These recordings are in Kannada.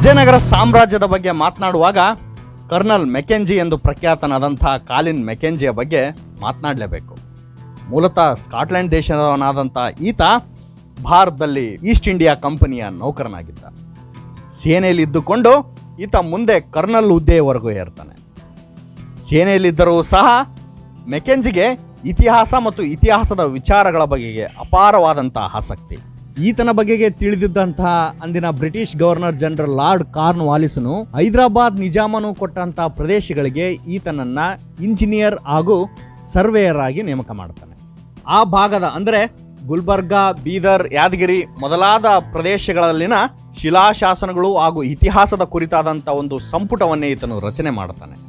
ವಿಜಯನಗರ ಸಾಮ್ರಾಜ್ಯದ ಬಗ್ಗೆ ಮಾತನಾಡುವಾಗ ಕರ್ನಲ್ ಮೆಕೆಂಜಿ ಎಂದು ಪ್ರಖ್ಯಾತನಾದಂಥ ಕಾಲಿನ್ ಮೆಕೆಂಜಿಯ ಬಗ್ಗೆ ಮಾತನಾಡಲೇಬೇಕು. ಮೂಲತಃ ಸ್ಕಾಟ್ಲೆಂಡ್ ದೇಶದವನಾದಂಥ ಈತ ಭಾರತದಲ್ಲಿ ಈಸ್ಟ್ ಇಂಡಿಯಾ ಕಂಪನಿಯ ನೌಕರನಾಗಿದ್ದ. ಸೇನೆಯಲ್ಲಿ ಇದ್ದುಕೊಂಡು ಈತ ಮುಂದೆ ಕರ್ನಲ್ ಹುದ್ದೆಯವರೆಗೂ ಏರ್ತಾನೆ. ಸೇನೆಯಲ್ಲಿದ್ದರೂ ಸಹ ಮೆಕೆಂಜಿಗೆ ಇತಿಹಾಸ ಮತ್ತು ಇತಿಹಾಸದ ವಿಚಾರಗಳ ಬಗೆಗೆ ಅಪಾರವಾದಂಥ ಆಸಕ್ತಿ. ಈತನ ಬಗೆಗೆ ತಿಳಿದಿದ್ದಂತಹ ಅಂದಿನ ಬ್ರಿಟಿಷ್ ಗವರ್ನರ್ ಜನರಲ್ ಲಾರ್ಡ್ ಕಾರ್ನ್ ವಾಲಿಸನು ಹೈದರಾಬಾದ್ ನಿಜಾಮನು ಕೊಟ್ಟಂತಹ ಪ್ರದೇಶಗಳಿಗೆ ಈತನನ್ನ ಇಂಜಿನಿಯರ್ ಹಾಗೂ ಸರ್ವೇಯರ್ ಆಗಿ ನೇಮಕ ಮಾಡ್ತಾನೆ. ಆ ಭಾಗದ ಅಂದರೆ ಗುಲ್ಬರ್ಗಾ, ಬೀದರ್, ಯಾದಗಿರಿ ಮೊದಲಾದ ಪ್ರದೇಶಗಳಲ್ಲಿನ ಶಿಲಾಶಾಸನಗಳು ಹಾಗೂ ಇತಿಹಾಸದ ಕುರಿತಾದಂಥ ಒಂದು ಸಂಪುಟವನ್ನೇ ಈತನು ರಚನೆ ಮಾಡ್ತಾನೆ.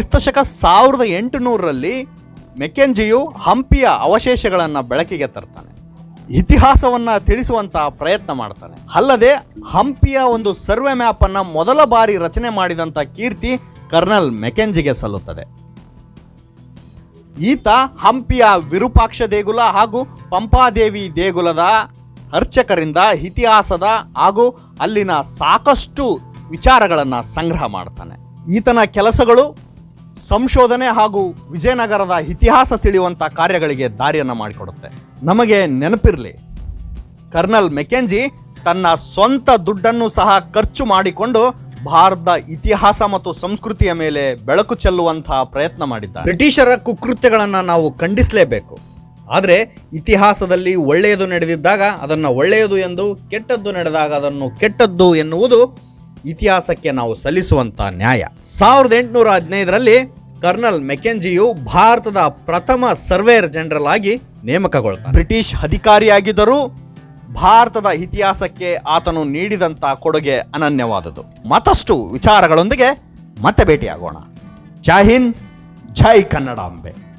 ಕ್ರಿಸ್ತಶಕ ಸಾವಿರದ ಎಂಟುನೂರರಲ್ಲಿ ಮೆಕೆಂಜಿಯು ಹಂಪಿಯ ಅವಶೇಷಗಳನ್ನು ಬೆಳಕಿಗೆ ತರ್ತಾನೆ. ಇತಿಹಾಸವನ್ನು ತಿಳಿಸುವಂತಹ ಪ್ರಯತ್ನ ಮಾಡ್ತಾನೆ. ಅಲ್ಲದೆ ಹಂಪಿಯ ಒಂದು ಸರ್ವೆ ಮ್ಯಾಪನ್ನು ಮೊದಲ ಬಾರಿ ರಚನೆ ಮಾಡಿದಂಥ ಕೀರ್ತಿ ಕರ್ನಲ್ ಮೆಕೆಂಜಿಗೆ ಸಲ್ಲುತ್ತದೆ. ಈತ ಹಂಪಿಯ ವಿರೂಪಾಕ್ಷ ದೇಗುಲ ಹಾಗೂ ಪಂಪಾದೇವಿ ದೇಗುಲದ ಅರ್ಚಕರಿಂದ ಇತಿಹಾಸದ ಹಾಗೂ ಅಲ್ಲಿನ ಸಾಕಷ್ಟು ವಿಚಾರಗಳನ್ನು ಸಂಗ್ರಹ ಮಾಡ್ತಾನೆ. ಈತನ ಕೆಲಸಗಳು ಸಂಶೋಧನೆ ಹಾಗೂ ವಿಜಯನಗರದ ಇತಿಹಾಸ ತಿಳಿಯುವಂಥ ಕಾರ್ಯಗಳಿಗೆ ದಾರಿಯನ್ನು ಮಾಡಿಕೊಡುತ್ತೆ. ನಮಗೆ ನೆನಪಿರಲಿ, ಕರ್ನಲ್ ಮೆಕೆಂಜಿ ತನ್ನ ಸ್ವಂತ ದುಡ್ಡನ್ನು ಸಹ ಖರ್ಚು ಮಾಡಿಕೊಂಡು ಭಾರತದ ಇತಿಹಾಸ ಮತ್ತು ಸಂಸ್ಕೃತಿಯ ಮೇಲೆ ಬೆಳಕು ಚೆಲ್ಲುವಂತಹ ಪ್ರಯತ್ನ ಮಾಡಿದ್ದ ಬ್ರಿಟಿಷರ ಕುಕೃತ್ಯಗಳನ್ನು ನಾವು ಖಂಡಿಸಲೇಬೇಕು. ಆದರೆ ಇತಿಹಾಸದಲ್ಲಿ ಒಳ್ಳೆಯದು ನಡೆದಿದ್ದಾಗ ಅದನ್ನು ಒಳ್ಳೆಯದು ಎಂದು ಕೆಟ್ಟದ್ದು ನಡೆದಾಗ ಅದನ್ನು ಕೆಟ್ಟದ್ದು ಎನ್ನುವುದು ಇತಿಹಾಸಕ್ಕೆ ನಾವು ಸಲ್ಲಿಸುವಂತ ನ್ಯಾಯ. ಸಾವಿರದ ಎಂಟುನೂರ ಹದಿನೈದರಲ್ಲಿ ಕರ್ನಲ್ ಮೆಕೆಂಜಿಯು ಭಾರತದ ಪ್ರಥಮ ಸರ್ವೇರ್ ಜನರಲ್ ಆಗಿ ನೇಮಕಗೊಳ್ತಾರೆ ಬ್ರಿಟಿಷ್ ಅಧಿಕಾರಿಯಾಗಿದ್ದರೂ ಭಾರತದ ಇತಿಹಾಸಕ್ಕೆ ಆತನು ನೀಡಿದಂಥ ಕೊಡುಗೆ ಅನನ್ಯವಾದದ್ದು. ಮತ್ತಷ್ಟು ವಿಚಾರಗಳೊಂದಿಗೆ ಮತ್ತೆ ಭೇಟಿಯಾಗೋಣ. ಜೈ ಹಿಂದ್, ಜೈ ಕನ್ನಡಾಂಬೆ